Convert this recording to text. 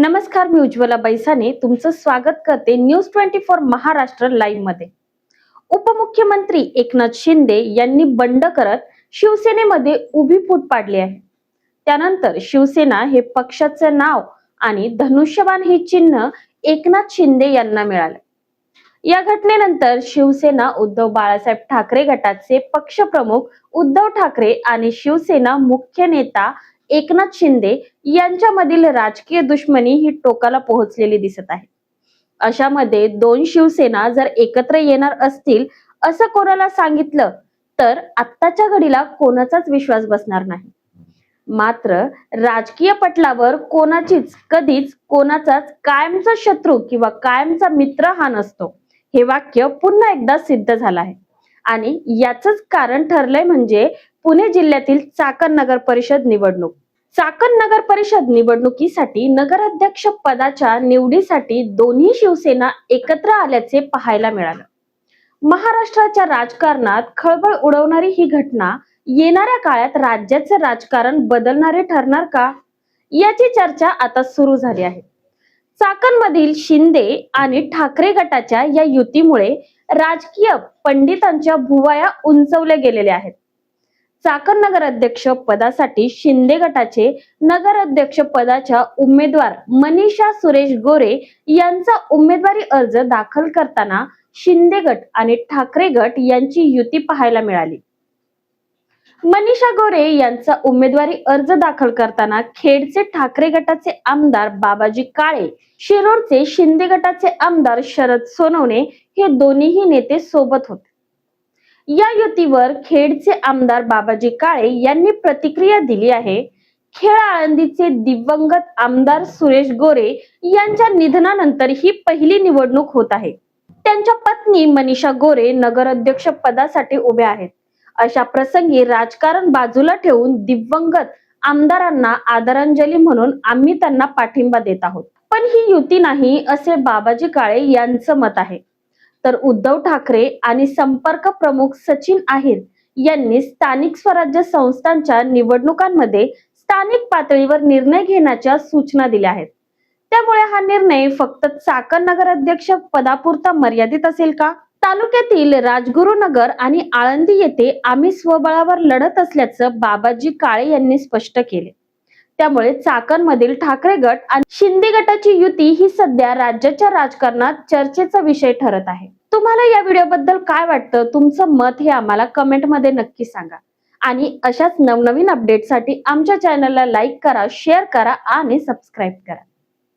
नमस्कार मी उज्ज्वला बैसाने. तुमचं स्वागत करते न्यूज ट्वेंटी फोर महाराष्ट्र लाईव्हमध्ये. उपमुख्यमंत्री एकनाथ शिंदे यांनी बंड करत शिवसेनेमध्ये उभी फूट पाडली आहे. त्यानंतर शिवसेना हे पक्षाचे नाव आणि धनुष्यबाण हे चिन्ह एकनाथ शिंदे यांना मिळाले. या घटनेनंतर शिवसेना उद्धव बाळासाहेब ठाकरे गटाचे पक्षप्रमुख उद्धव ठाकरे आणि शिवसेना मुख्य नेता एकनाथ शिंदे यांच्यामधील राजकीय दुश्मनी ही टोकाला पोहोचलेली दिसत आहे. अशामध्ये दोन शिवसेना जर एकत्र येणार असतील असं कोणाला सांगितलं तर आत्ताच्या घडीला कोणाचाच विश्वास बसणार नाही. मात्र राजकीय पटलावर कोणाचीच कधीच कोणाचाच कायमचा शत्रू किंवा कायमचा मित्र हा नसतो. हे वाक्य पुन्हा एकदा सिद्ध झालं आहे. आणि याच कारण ठरलंय म्हणजे पुणे जिल्ह्यातील चाकण नगर परिषद निवडणूक. चाकण नगर परिषद निवडणुकीसाठी नगराध्यक्ष पदाच्या निवडीसाठी दोन्ही शिवसेना एकत्र आल्याचे पाहायला मिळालं. महाराष्ट्राच्या राजकारणात खळबळ उडवणारी ही घटना येणाऱ्या काळात राज्याचे राजकारण बदलणारे ठरणार का? याची चर्चा आता सुरू झाली आहे. चाकणमधील शिंदे आणि ठाकरे गटाच्या या युतीमुळे राजकीय पंडितांच्या भुवया उंचवल्या गेलेल्या आहेत. चाकण नगराध्यक्ष पदासाठी शिंदे गटाचे नगराध्यक्ष पदाच्या उमेदवार मनीषा सुरेश गोरे यांचा उमेदवारी अर्ज दाखल करताना शिंदे गट आणि ठाकरे गट यांची युती पाहायला मिळाली. मनीषा गोरे यांचा उमेदवारी अर्ज दाखल करताना खेडचे ठाकरे गटाचे आमदार बाबाजी काळे शिरोडचे शिंदे गटाचे आमदार शरद सोनवणे हे दोन्हीही नेते सोबत होते. या युतीवर खेडचे आमदार बाबाजी काळे यांनी प्रतिक्रिया दिली आहे. खेळ आळंदीचे दिवंगत आमदार सुरेश गोरे यांच्या निधनानंतर ही पहिली निवडणूक होत आहे. त्यांच्या पत्नी मनीषा गोरे नगराध्यक्ष पदासाठी उभ्या आहेत. अशा प्रसंगी राजकारण बाजूला ठेवून दिवंगत आमदारांना आदरांजली म्हणून आम्ही त्यांना पाठिंबा देत आहोत. पण ही युती नाही असे बाबाजी काळे यांचं मत आहे. तर उद्धव ठाकरे आणि संपर्क प्रमुख सचिन आहिर यांनी स्थानिक स्वराज्य संस्थांच्या निवडणुकांमध्ये स्थानिक पातळीवर निर्णय घेण्याच्या सूचना दिल्या आहेत. त्यामुळे हा निर्णय फक्त चाकण नगराध्यक्ष पदापुरता मर्यादित असेल का? तालुक्यातील राजगुरुनगर आणि आळंदी येथे आम्ही स्वबळावर लढत असल्याचं बाबाजी काळे यांनी स्पष्ट केले. त्यामुळे चाकणमधील ठाकरे गट आणि शिंदे गटाची युती ही सध्या राज्याच्या राजकारणात चर्चेचा विषय ठरत आहे. तुम्हाला या व्हिडिओबद्दल काय वाटतं? तुमचं मत हे आम्हाला कमेंटमध्ये नक्की सांगा. आणि अशाच नवनवीन अपडेटसाठी आमच्या चॅनलला लाईक करा शेअर करा आणि सबस्क्राईब करा.